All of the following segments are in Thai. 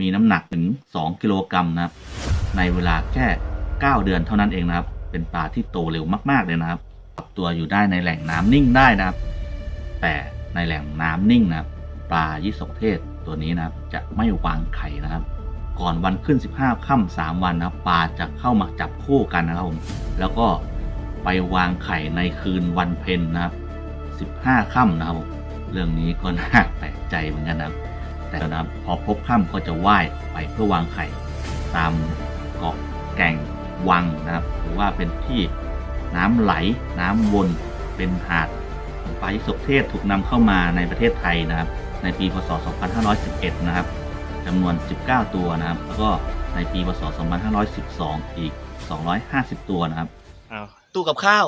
มีน้ำหนักถึง 2 กิโลกรัมนะครับ ในเวลาแค่ 9 เดือนเท่านั้นเองนะครับ เป็นปลาที่โตเร็วมากๆเลยนะครับปรับตัวอยู่ได้ในแหล่งน้ำนิ่งได้นะครับ แต่ในแหล่งน้ำนิ่งนะครับปลายี่สกเทศตัวนี้นะครับจะไม่วางไข่นะครับ ก่อนวันขึ้น 15ค่ำ3วันนะปลาจะเข้ามาจับคู่กันนะครับผมแล้วก็ไปวางไข่ในคืนวันเพ็ญนะครับ 15ค่ำนะครับผมเรื่องนี้ก็น่าแปลกใจเหมือนกันนะครับ นะครับพอพบค่ำก็จะว่ายไปเพื่อวางไข่ตามเกาะแก่งวังนะครับ หรือว่าเป็นที่น้ำไหลน้ำวนเป็นหาดของปลายิสกเทศถูกนำเข้ามาในประเทศไทยนะครับ ในปีพศ 2511 นะครับจำนวน 19 ตัวนะครับ แล้วก็ในปีพศ 2512 อีก 250 ตัวนะครับอ้าวตู้กับข้าว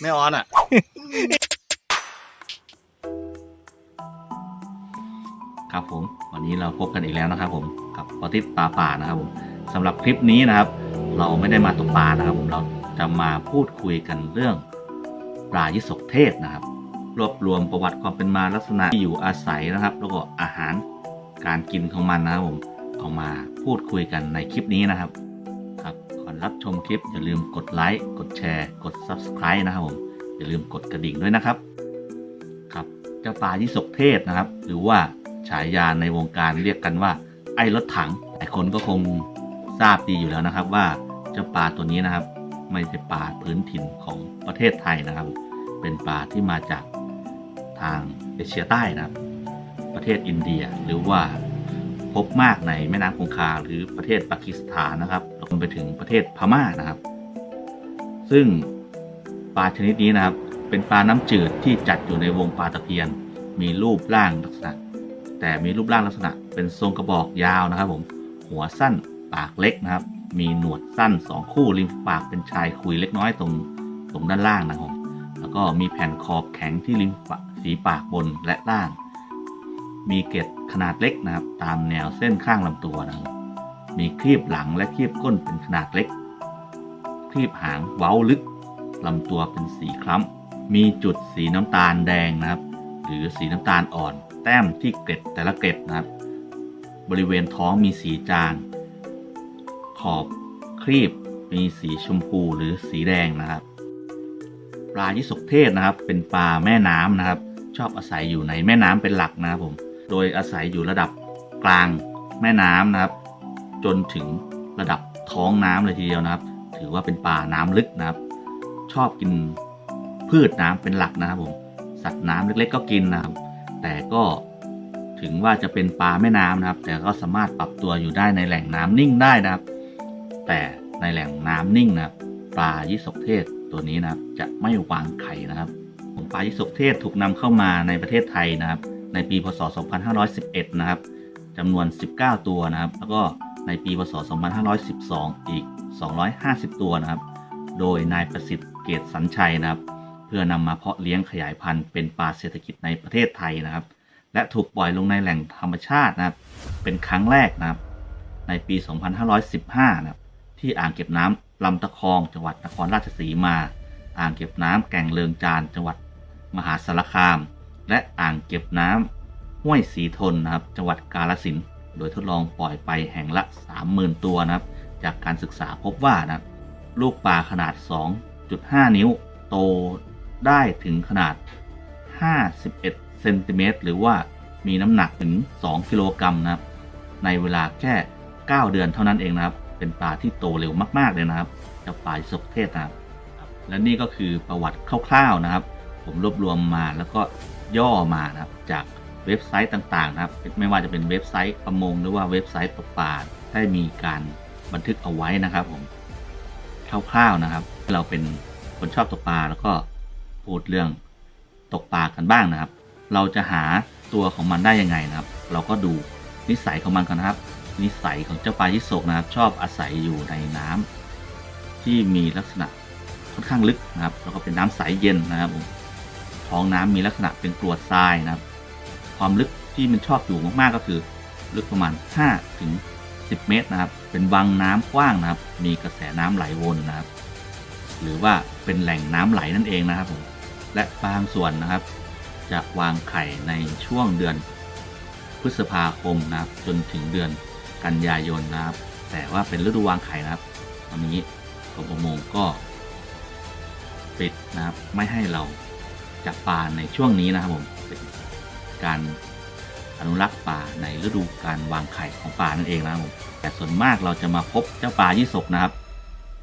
ไม่ออนอะ ครับผมวันนี้เราพบกันอีกแล้วนะครับผมกับปอติสปลาป่านะครับผมสำหรับคลิปนี้นะครับ เราไม่ได้มาตกปลานะครับผมเราจะมาพูดคุยกันเรื่องปลายิสกเทศนะครับ รวบรวมประวัติความเป็นมาลักษณะที่อยู่อาศัยนะครับ แล้วก็อาหารการกินของมันนะครับผมเอามาพูดคุยกันในคลิปนี้นะครับครับก่อนรับชมคลิปอย่าลืมกดไลค์กดแชร์ กด Subscribe นะครับผมอย่าลืมกดกระดิ่งด้วยนะครับครับเจ้าปลายิสกเทศนะครับ หรือว่า ฉายาในวงการเรียกกันว่า ไอ้รถถังหลายคนก็คงทราบดีอยู่แล้วนะครับว่าเจ้าปลาตัวนี้นะครับ ไม่ใช่ปลาพื้นถิ่นของประเทศไทยนะครับ เป็นปลาที่มาจากทางเอเชียใต้นะครับ ประเทศอินเดียหรือว่าพบมากในแม่น้ำคงคาหรือประเทศปากีสถานนะครับรวมไปถึงประเทศพม่านะครับ ซึ่งปลาชนิดนี้นะครับ เป็นปลาน้ำจืดที่จัดอยู่ในวงปลาตะเพียน มีรูปร่างลักษณะ แต่มีรูปร่างลักษณะเป็นทรงกระบอกยาวนะครับ ผม หัวสั้นปากเล็กนะครับ มีหนวดสั้นสองคู่ริมปากเป็นชายคุยเล็กน้อยตรงตรงด้านล่างนะครับแล้วก็มีแผ่นขอบแข็งที่ริมฝีปากบนและล่าง มีเกล็ดขนาดเล็กนะครับ ตามแนวเส้นข้างลำตัวนะครับมีครีบหลังและครีบก้นเป็นขนาดเล็ก ครีบหางเว้าลึกลำตัวเป็นสีคล้ำ มีจุดสีน้ำตาลแดงนะครับ หรือสีน้ำตาลอ่อน แต้มที่เกล็ดแต่ละเกล็ดนะครับ บริเวณท้องมีสีจาง ขอบครีบมีสีชมพูหรือสีแดงนะครับ ปลายิสกเทศนะครับ เป็นปลาแม่น้ำนะครับ ชอบอาศัยอยู่ในแม่น้ำเป็นหลักนะครับผม โดยอาศัยอยู่ระดับกลางแม่น้ำนะครับ จนถึงระดับท้องน้ำเลยทีเดียวนะครับ ถือว่าเป็นปลาน้ำลึกนะครับ ชอบกินพืชน้ำเป็นหลักนะครับผม สัตว์น้ำเล็กๆก็กินนะครับ แต่ก็ถึงว่าจะเป็นปลาแม่น้ำนะครับ แต่ก็สามารถปรับตัวอยู่ได้ในแหล่งน้ำนิ่งได้นะครับ แต่ในแหล่งน้ำนิ่งนะปลายิสกเทศตัวนี้นะครับจะไม่วางไข่นะครับปลายิสกเทศถูกนำเข้ามาในประเทศไทยนะครับ ในปีพศ 2511 นะครับจำนวน 19 ตัวนะครับ แล้วก็ในปีพศ 2512 อีก 250 ตัวนะครับ โดยนายประสิทธิ์เกตสัญชัยนะครับ เพื่อนำมาเพาะเลี้ยงขยายพันธุ์เป็นปลาเศรษฐกิจในประเทศไทยนะครับ และถูกปล่อยลงในแหล่งธรรมชาตินะครับ เป็นครั้งแรกนะครับ ในปี 2515 นะครับ ที่อ่างเก็บน้ำลำตะคองจังหวัดนครราชสีมา อ่างเก็บน้ำแก่งเลิงจานจังหวัดมหาสารคาม และอ่างเก็บน้ำห้วยสีทนนะครับ จังหวัดกาฬสินธุ์โดยทดลองปล่อยไปแห่งละ 30,000 ตัวนะครับ จากการศึกษาพบว่านะลูกปลาขนาด 2.5 นิ้ว โต ได้ถึงขนาด 51 เซนติเมตรหรือว่ามีน้ำหนักถึง 2 กิโลกรัมนะครับ ในเวลาแค่ 9 เดือนเท่านั้นเองนะครับ เป็นปลาที่โตเร็วมาก ๆ เลยนะครับเจ้าปลาสกเทศนะครับ และนี่ก็คือประวัติคร่าวๆนะครับ ผมรวบรวมมาแล้วก็ย่อมานะครับ จากเว็บไซต์ต่างๆนะครับ ไม่ว่าจะเป็นเว็บไซต์ประมงหรือว่าเว็บไซต์ตกปลาได้มีการบันทึกเอาไว้นะครับผมคร่าวๆนะครับ เราเป็นคนชอบตกปลาแล้วก็ พูดเรื่องตกปลากันบ้างนะครับ เราจะหาตัวของมันได้ยังไงนะครับ เราก็ดูนิสัยของมันกันนะครับ นิสัยของเจ้าปลายิสกนะครับ ชอบอาศัยอยู่ในน้ำที่มีลักษณะค่อนข้างลึกนะครับ แล้วก็เป็นน้ำใสเย็นนะครับท้องน้ำมีลักษณะเป็นกรวดทรายนะครับ ความลึกที่มันชอบอยู่มากๆก็คือลึกประมาณ 5 ถึง 10 เมตรนะครับ เป็นวังน้ำกว้างนะครับ มีกระแสน้ำไหลวนนะครับ หรือว่าเป็นแหล่งน้ำไหลนั่นเองนะครับผม และบางส่วนนะครับ จะวางไข่ในช่วงเดือนพฤษภาคมนะครับ จนถึงเดือนกันยายนนะครับ แต่ว่าเป็นฤดูวางไข่นะครับตอนนี้กรมประมงก็ปิดนะครับ ไม่ให้เราจับปลาในช่วงนี้นะครับผมเป็นการอนุรักษ์ปลาในฤดูการวางไข่ของปลานั่นเองนะครับผมแต่ส่วนมากเราจะมาพบเจ้าปลายี่สกนะครับ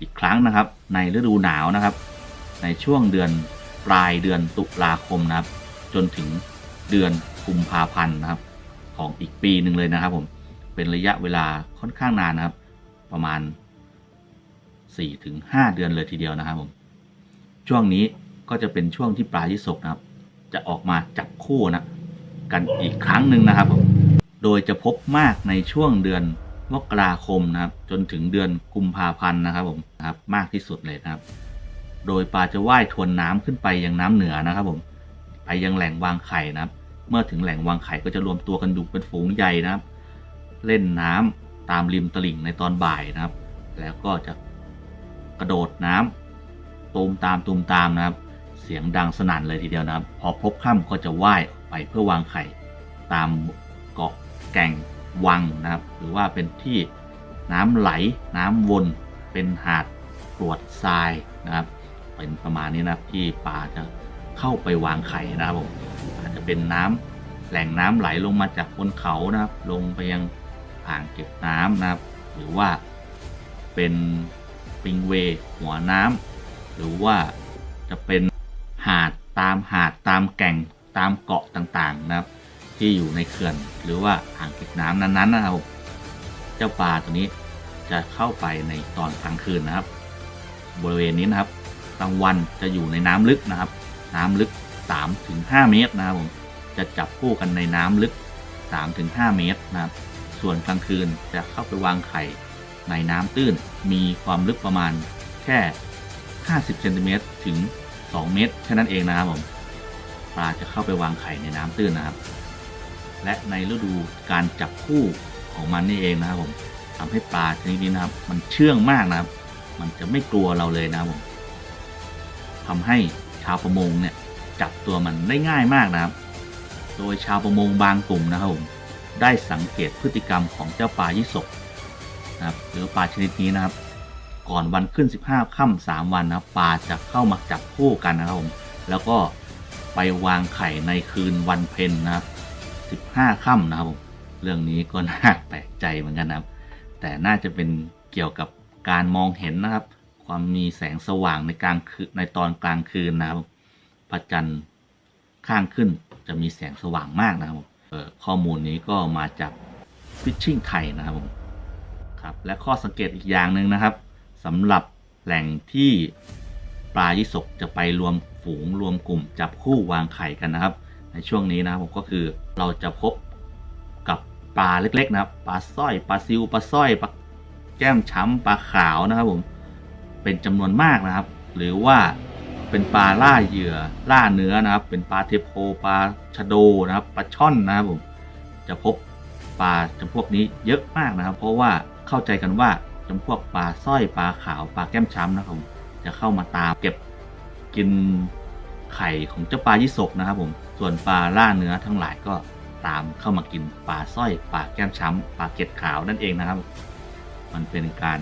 อีกครั้งนะครับ ในฤดูหนาวนะครับ ในช่วงเดือน ปลายเดือนตุลาคมนะครับ จนถึงเดือนกุมภาพันธ์นะครับ ของอีกปีหนึ่งเลยนะครับผมเป็นระยะเวลาค่อนข้างนานนะครับ ประมาณ 4-5 เดือนเลยทีเดียวนะครับผมช่วงนี้ก็จะเป็นช่วงที่ปลายี่สกนะครับ จะออกมาจับคู่นะกันอีกครั้งหนึ่งนะครับผมโดยจะพบมากในช่วงเดือนมกราคมนะครับ จนถึงเดือนกุมภาพันธ์นะครับผมนะครับ มากที่สุดเลยนะครับ โดยปลาจะว่ายทวนน้ำขึ้นไปยังน้ำเหนือนะครับผมไปยังแหล่งวางไข่นะครับ เมื่อถึงแหล่งวางไข่ก็จะรวมตัวกันอยู่เป็นฝูงใหญ่นะครับ เล่นน้ำตามริมตลิ่งในตอนบ่ายนะครับ แล้วก็จะกระโดดน้ำตูมตามตูมตามนะครับ เสียงดังสนั่นเลยทีเดียวนะครับ พอพบค่ำก็จะว่ายออกไปเพื่อวางไข่ ตามเกาะแก่งวังนะครับ หรือว่าเป็นที่น้ำไหลน้ำวนเป็นหาดกรวดทรายนะครับ เป็นประมาณนี้นะที่ปลาจะเข้าไปวางไข่นะครับผมอาจจะเป็นน้ำแหล่งน้ำไหลลงมาจากบนเขานะครับ ลงไปยังอ่างเก็บน้ำนะครับ หรือว่าเป็นปิงเวหัวน้ำหรือว่าจะเป็นหาดตามหาดตามแก่งตามเกาะต่างๆนะครับ ที่อยู่ในเขื่อนหรือว่าอ่างเก็บน้ำนั้นๆนะครับเจ้าปลาตัวนี้จะเข้าไปในตอนกลางคืนนะครับ บริเวณนี้นะครับ ลางวันจะอยู่ในน้ำลึกนะครับ น้ำลึก 3-5 เมตรนะครับผมจะจับคู่กันในน้ำลึก 3-5 เมตรนะครับ ส่วนกลางคืนจะเข้าไปวางไข่ในน้ำตื้น มีความลึกประมาณแค่ 50เซนติเมตรถึง 2 เมตรแค่นั้นเองนะครับผมปลาจะเข้าไปวางไข่ในน้ำตื้นนะครับ และในฤดูการจับคู่ของมันนี่เองนะครับผมทำให้ปลาชนิดนี้นะครับ มันเชื่องมากนะครับ มันจะไม่กลัวเราเลยนะครับผม ทำให้ชาวประมงเนี่ยจับตัวมันได้ง่ายมากนะครับ โดยชาวประมงบางกลุ่มนะครับผมได้สังเกตพฤติกรรมของเจ้าปลายี่สกนะครับหรือปลาชนิดนี้นะครับ ก่อนวันขึ้น 15ค่ำสามวันนะปลาจะเข้ามาจับคู่กันนะครับผมแล้วก็ไปวางไข่ในคืนวันเพ็ญนะครับ15ค่ำนะครับผมเรื่องนี้ก็น่าแปลกใจเหมือนกันนะครับ แต่น่าจะเป็นเกี่ยวกับการมองเห็นนะครับ ความมีแสงสว่างในกลางคืนในตอนกลางคืนนะครับพระจันทร์ข้างขึ้นจะมีแสงสว่างมากนะครับข้อมูลนี้ก็มาจาก Fishing ไทยนะครับผมครับและข้อสังเกตอีกอย่างหนึ่งนะครับสำหรับแหล่งที่ปลายิสกจะไปรวมฝูงรวมกลุ่มจับคู่วางไข่กันนะครับ ในช่วงนี้นะครับผมก็คือเราจะพบกับปลาเล็กๆนะครับปลาสร้อยปลาซิวปลาสร้อยปลาแก้มช้ำปลาขาวนะครับผม เป็นจำนวนมากนะครับ หรือว่าเป็นปลาล่าเหยื่อล่าเนื้อนะครับ เป็นปลาเทโพปลาชะโดนะครับปลาช่อนนะครับผมจะพบปลาจำพวกนี้เยอะมากนะครับ เพราะว่าเข้าใจกันว่าจำพวกปลาสร้อยปลาขาวปลาแก้มช้ำนะครับผมจะเข้ามาตามเก็บกินไข่ของเจ้าปลายิสกนะครับผมส่วนปลาล่าเนื้อทั้งหลายก็ตามเข้ามากินปลาสร้อยปลาแก้มช้ำปลาเกล็ดขาวนั่นเองนะครับ มันเป็นการ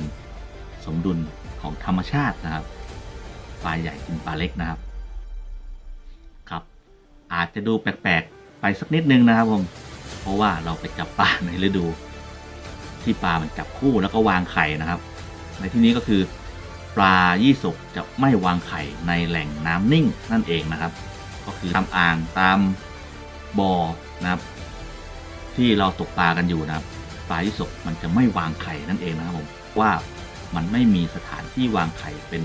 สมดุล ของธรรมชาตินะครับ ปลาใหญ่กินปลาเล็กนะครับ ครับ อาจจะดูแปลกๆไปสักนิดนึงนะครับผม เพราะว่าเราไปจับปลาในฤดู ที่ปลามันจับคู่แล้วก็วางไข่นะครับ ในที่นี้ก็คือ ปลายี่สกจะไม่วางไข่ในแหล่งน้ำนิ่งนั่นเองนะครับ ก็คือตามอ่างตามบ่อนะครับ ที่เราตกปลากันอยู่นะครับ ปลายี่สกมันจะไม่วางไข่นั่นเองนะครับผมว่า มันไม่มีสถานที่วางไข่เป็น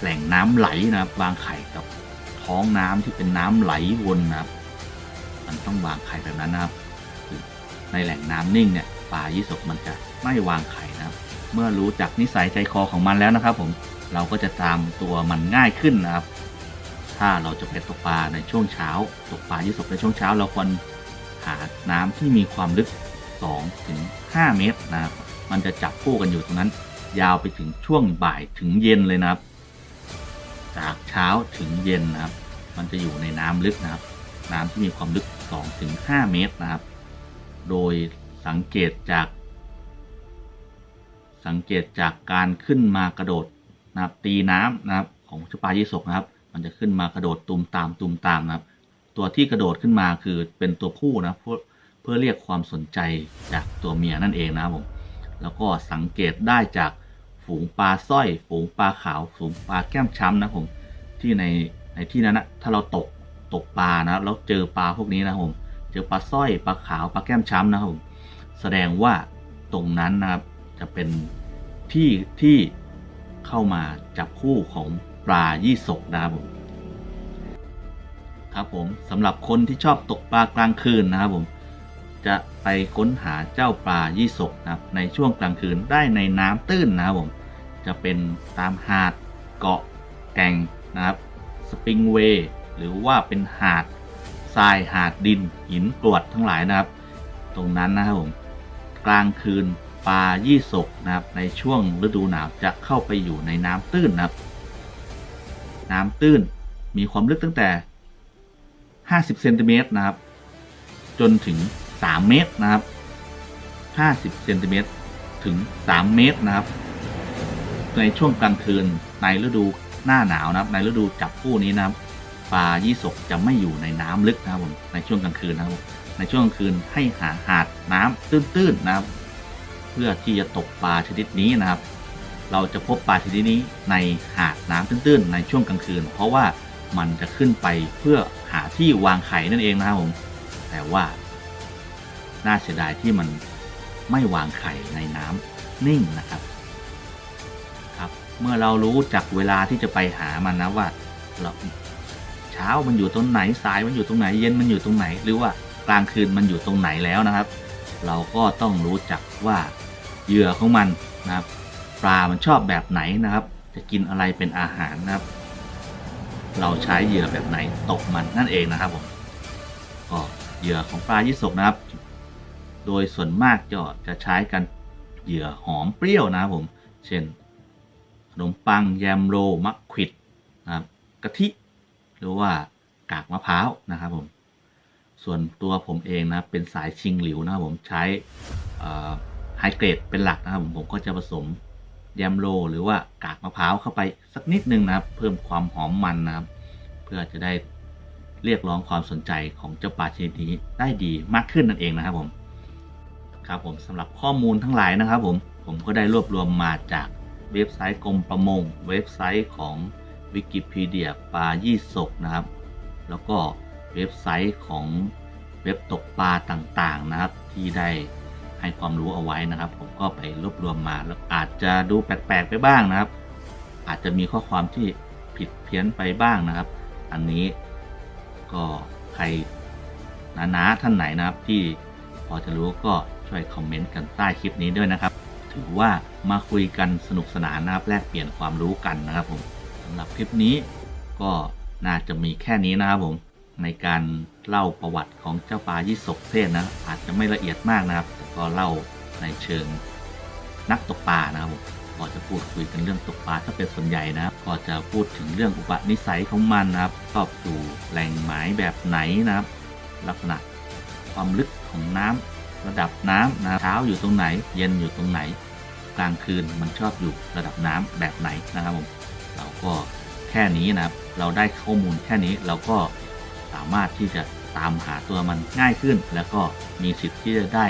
แหล่งน้ำไหลนะครับวางไข่กับท้องน้ำที่เป็นน้ำไหลวนนะครับ มันต้องวางไข่แบบนั้นนะครับ ในแหล่งน้ำนิ่งเนี่ยปลายี่สกมันจะไม่วางไข่นะครับ เมื่อรู้จักนิสัยใจคอของมันแล้วนะครับ ผมเราก็จะตามตัวมันง่ายขึ้นนะครับ ถ้าเราจะไปตกปลาในช่วงเช้า ตกปลายี่สกในช่วงเช้า เราควรหาน้ำที่มีความลึก2ถึง5เมตรนะครับ มันจะจับคู่กันอยู่ตรงนั้น ยาวไปถึงช่วงบ่ายถึงเย็นเลยนะครับ จากเช้าถึงเย็นนะครับ มันจะอยู่ในน้ำลึกนะครับ น้ำที่มีความลึก2ถึง5เมตรนะครับ โดยสังเกตจาก สังเกตจากการขึ้นมากระโดดนะครับตีน้ำนะครับของเจ้าปายี่สกนะครับ มันจะขึ้นมากระโดดตุมตามตุมตามนะครับ ตัวที่กระโดดขึ้นมาคือเป็นตัวผู้นะเพื่อเพื่อเรียกความสนใจจากตัวเมียนั่นเองนะครับผมแล้วก็สังเกตได้จาก ฝูงปลาสร้อย ฝูงปลาขาว ฝูงปลาแก้มช้ำนะผมที่ในในที่นั้นนะถ้าเราตกตกปลานะครับแล้วเจอปลาพวกนี้นะผมเจอปลาสร้อยปลาขาวปลาแก้มช้ำนะผมแสดงว่าตรงนั้นนะครับจะเป็นที่ที่เข้ามาจับคู่ของปลายี่สกนะครับผมครับผมสำหรับคนที่ชอบตกปลากลางคืนนะครับผมจะไปค้นหาเจ้าปลายี่สกนะครับในช่วงกลางคืนได้ในน้ำตื้นนะครับผม จะเป็นตามหาดเกาะแก่งนะครับสปริงเวย์หรือว่าเป็นหาดทรายหาดดิน หินกรวดทั้งหลายนะครับ ตรงนั้นนะครับผมกลางคืนปลายี่สกนะครับ ในช่วงฤดูหนาวจะเข้าไปอยู่ในน้ำตื้นนะครับ น้ำตื้นมีความลึกตั้งแต่ 50เซนติเมตรนะครับ จนถึง 3 เมตรนะครับ 50เซนติเมตรถึง 3 เมตรนะครับ ในช่วงกลางคืนในฤดูหน้าหนาวนะครับ ในฤดูจับคู่นี้นะครับปลายี่สกจะไม่อยู่ในน้ำลึกนะครับผมในช่วงกลางคืนนะครับผมในช่วงกลางคืนให้หาหาดน้ำตื้นๆนะครับ เพื่อที่จะตกปลาชนิดนี้นะครับ เราจะพบปลาชนิดนี้ในหาดน้ำตื้นๆ ในช่วงกลางคืน เพราะว่ามันจะขึ้นไปเพื่อหาที่วางไข่นั่นเองนะครับผมแต่ว่า น่าเสียดายที่มันไม่วางไข่ในน้ำนิ่งนะครับ เมื่อเรารู้จักเวลาที่จะไปหามันนะว่าเราเช้ามันอยู่ตรงไหนสายมันอยู่ตรงไหนเย็นมันอยู่ตรงไหน หรือว่ากลางคืนมันอยู่ตรงไหนแล้วนะครับ เราก็ต้องรู้จักว่าเหยื่อของมันนะครับ ปลามันชอบแบบไหนนะครับ จะกินอะไรเป็นอาหารนะครับ เราใช้เหยื่อแบบไหนตกมันนั่นเองนะครับผมก็เหยื่อของปลายี่สกนะครับ โดยส่วนมากจะจะใช้กันเหยื่อหอมเปรี้ยวนะครับผม เช่น นมปัง แยมโรมักควิดนะครับกะทิ หรือว่ากากมะพร้าวนะครับผมส่วนตัวผมเองนะเป็นสายชิงหลิวนะครับผมใช้ไฮเกรดเป็นหลักนะครับผมผมก็จะผสมแยมโรหรือว่ากากมะพร้าวเข้าไปสักนิดนึงนะครับ เพิ่มความหอมมันนะครับ เพื่อจะได้เรียกร้องความสนใจของเจ้าปลาชนิดนี้ได้ดีมากขึ้นนั่นเองนะครับผมครับผมสำหรับข้อมูลทั้งหลายนะครับผมผมก็ได้รวบรวมมาจาก เว็บไซต์กรมประมง เว็บไซต์ของวิกิพีเดียปลายี่สกนะครับ แล้วก็เว็บไซต์ของเว็บตกปลาต่างๆนะครับ ที่ได้ให้ความรู้เอาไว้นะครับ ผมก็ไปรวบรวมมาแล้วอาจจะดูแปลกๆไปบ้างนะครับ อาจจะมีข้อความที่ผิดเพี้ยนไปบ้างนะครับ อันนี้ก็ใครนาๆท่านไหนนะครับที่พอจะรู้ก็ช่วยคอมเมนต์กันใต้คลิปนี้ด้วยนะครับ ถือว่ามาคุยกันสนุกสนานนะครับแลกเปลี่ยนความรู้กันนะครับผมสำหรับคลิปนี้ก็น่าจะมีแค่นี้นะครับผมในการเล่าประวัติของเจ้าปลายี่สกเทศนะอาจจะไม่ละเอียดมากนะครับ แต่ก็เล่าในเชิงนักตกปลานะครับผมก็จะพูดคุยกันเรื่องตกปลาถ้าเป็นส่วนใหญ่นะครับ ก็จะพูดถึงเรื่องอุปนิสัยของมันนะครับชอบอยู่แหล่งหมายแบบไหนนะครับ ลักษณะความลึกของน้ำ ระดับน้ำนะเช้าอยู่ตรงไหน เย็นอยู่ตรงไหน กลางคืนมันชอบอยู่ระดับน้ำแบบไหนนะครับผมเราก็แค่นี้นะครับ เราได้ข้อมูลแค่นี้เราก็สามารถที่จะตามหาตัวมันง่ายขึ้น แล้วก็มีสิทธิ์ที่จะได้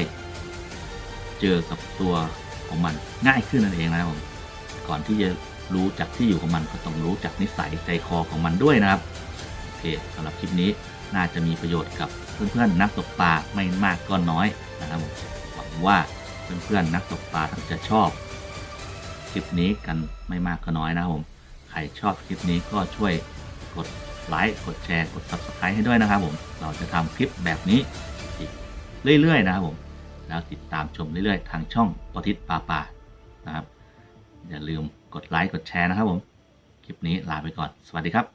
เจอกับตัวของมันง่ายขึ้นนั่นเองนะครับผมก่อนที่จะรู้จักที่อยู่ของมันก็ต้องรู้จักนิสัยใจคอของมันด้วยนะครับโอเคสำหรับคลิปนี้น่าจะมีประโยชน์กับเพื่อนๆนักตกปลาไม่มากก็น้อย นะครับผมหวังว่าเพื่อนๆนักตกปลาทั้งจะชอบคลิปนี้กันไม่มากก็น้อยนะครับผมใครชอบคลิปนี้ก็ช่วยกดไลค์กดแชร์กด Subscribe ให้ด้วยนะครับผมเราจะทำคลิปแบบนี้อีกเรื่อยๆนะครับผมแล้วติดตามชมเรื่อยๆ ทางช่องปทิศปาป่านะครับ อย่าลืมกดไลค์กดแชร์นะครับผม คลิปนี้ลาไปก่อน สวัสดีครับ